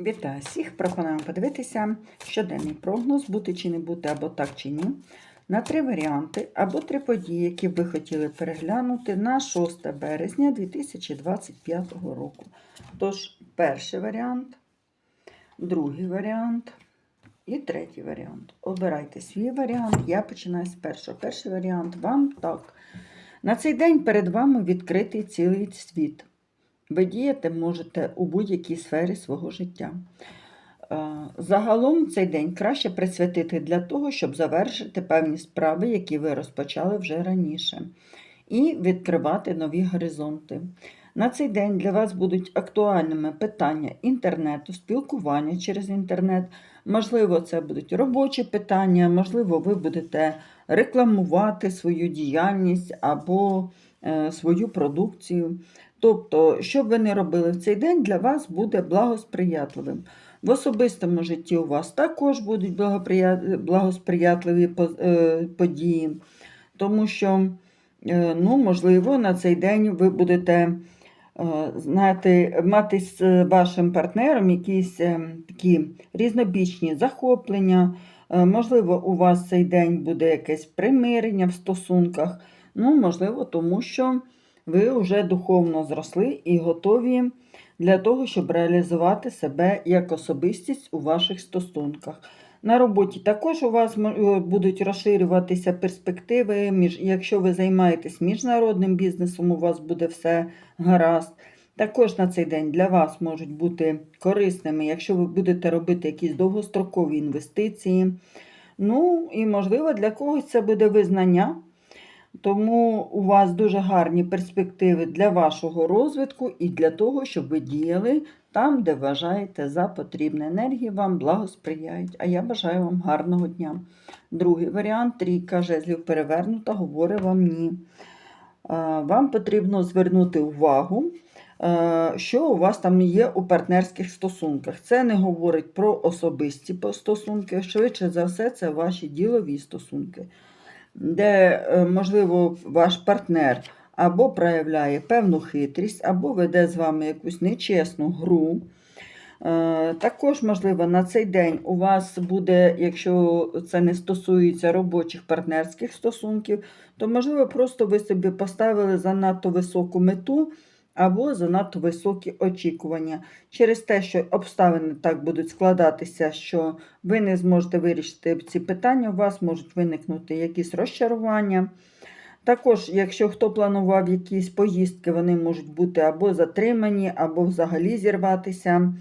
Вітаю всіх! Пропонуємо подивитися щоденний прогноз, бути чи не бути, або так чи ні, на три варіанти, або три події, які б ви хотіли переглянути на 6 березня 2025 року. Тож, перший варіант, другий варіант і третій варіант. Обирайте свій варіант. Я починаю з першого. Перший варіант вам так. На цей день перед вами відкритий цілий світ. Ви діяти можете у будь-якій сфері свого життя. Е, Загалом цей день краще присвятити для того, щоб завершити певні справи, які ви розпочали вже раніше, і відкривати нові горизонти. На цей день для вас будуть актуальними питання інтернету, спілкування через інтернет. Можливо, це будуть робочі питання, можливо, ви будете рекламувати свою діяльність або свою продукцію. Тобто, що б ви не робили в цей день, для вас буде благосприятливим. В особистому житті у вас також будуть благосприятливі е, події, тому що, е, ну, можливо, на цей день ви будете е, знаєте, мати з вашим партнером якісь е, такі різнобічні захоплення. Е, Можливо, у вас цей день буде якесь примирення в стосунках. Ну, можливо, тому що ви вже духовно зросли і готові для того, щоб реалізувати себе як особистість у ваших стосунках. На роботі також у вас е, будуть розширюватися перспективи, якщо ви займаєтесь міжнародним бізнесом, у вас буде все гаразд. Також на цей день для вас можуть бути корисними, якщо ви будете робити якісь довгострокові інвестиції. Ну і, можливо, для когось це буде визнання. Тому у вас дуже гарні перспективи для вашого розвитку і для того, щоб ви діяли там, де вважаєте за потрібне. Енергії вам благосприяють. А я бажаю вам гарного дня. Другий варіант трійка жезлів перевернута, говорить вам ні. Е, Вам потрібно звернути увагу, е, що у вас там є у партнерських стосунках. Це не говорить про особисті стосунки, швидше за все, це ваші ділові стосунки де, е, можливо, ваш партнер або проявляє певну хитрість, або веде з вами якусь нечесну гру. Е, Також, можливо, на цей день у вас буде, якщо це не стосується робочих партнерських стосунків, то, можливо, просто ви собі поставили занадто високу мету або занадто високі очікування. Через те, що обставини так будуть складатися, що ви не зможете вирішити ці питання, у вас можуть виникнути якісь розчарування. Також, якщо хто планував якісь поїздки, вони можуть бути або затримані, або взагалі зірватися.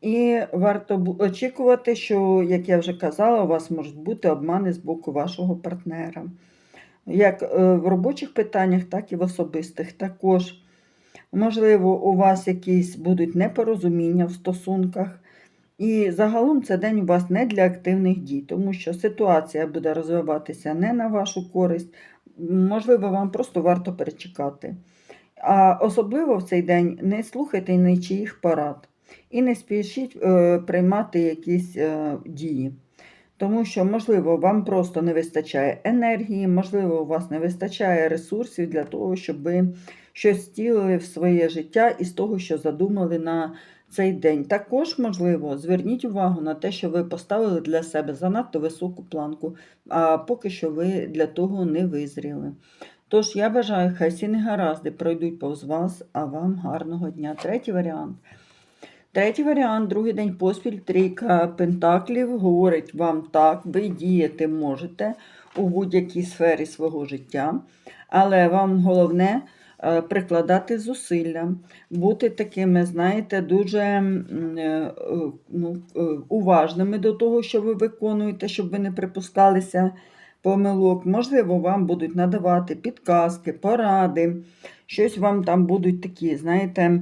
І варто очікувати, що, як я вже казала, у вас можуть бути обмани з боку вашого партнера. Як е, в робочих питаннях, так і в особистих. Також, можливо, у вас якісь будуть непорозуміння в стосунках. І загалом це день у вас не для активних дій, тому що ситуація буде розвиватися не на вашу користь. Можливо, вам просто варто перечекати. А особливо в цей день не слухайте нічиїх порад і не спішіть е, приймати якісь е, дії. Тому що, можливо, вам просто не вистачає енергії, можливо, у вас не вистачає ресурсів для того, щоб ви щось втілили в своє життя із того, що задумали на цей день. Також, можливо, зверніть увагу на те, що ви поставили для себе занадто високу планку, а поки що ви для того не визріли. Тож я бажаю, хай всі негаразди пройдуть повз вас, а вам гарного дня. Третій варіант. Третій варіант, другий день поспіль, трійка пентаклів говорить вам так, ви діяти можете у будь-якій сфері свого життя, але вам головне е, прикладати зусилля, бути такими, знаєте, дуже е, е, ну, уважними до того, що ви виконуєте, щоб ви не припускалися помилок. Можливо, вам будуть надавати підказки, поради, щось вам там будуть такі, знаєте,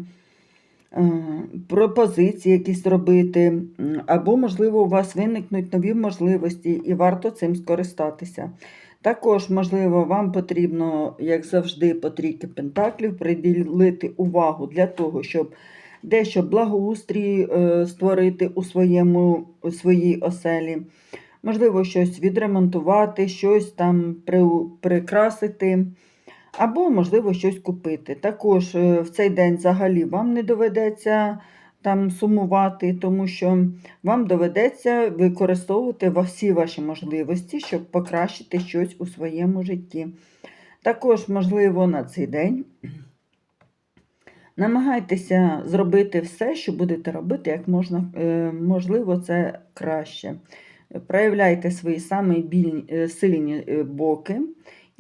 пропозиції якісь робити, або, можливо, у вас виникнуть нові можливості, і варто цим скористатися. Також, можливо, вам потрібно, як завжди, по трійки пентаклів приділити увагу для того, щоб дещо благоустрій е, створити у, своєму, у своїй оселі. Можливо, щось відремонтувати, щось там прикрасити, або, можливо, щось купити. Також е, в цей день взагалі вам не доведеться там сумувати, тому що вам доведеться використовувати всі ваші можливості, щоб покращити щось у своєму житті. Також, можливо, на цей день намагайтеся зробити все, що будете робити, як можна, е, можливо, це краще. Проявляйте свої самі е, сильні боки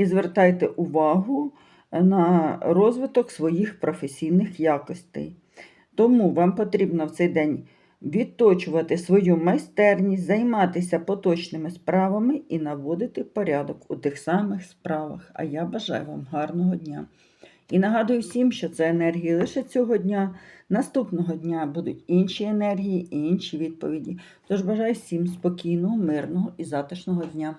і звертайте увагу на розвиток своїх професійних якостей. Тому вам потрібно в цей день відточувати свою майстерність, займатися поточними справами і наводити порядок у тих самих справах. А я бажаю вам гарного дня. І нагадую всім, що це енергії лише цього дня. Наступного дня будуть інші енергії і інші відповіді. Тож бажаю всім спокійного, мирного і затишного дня.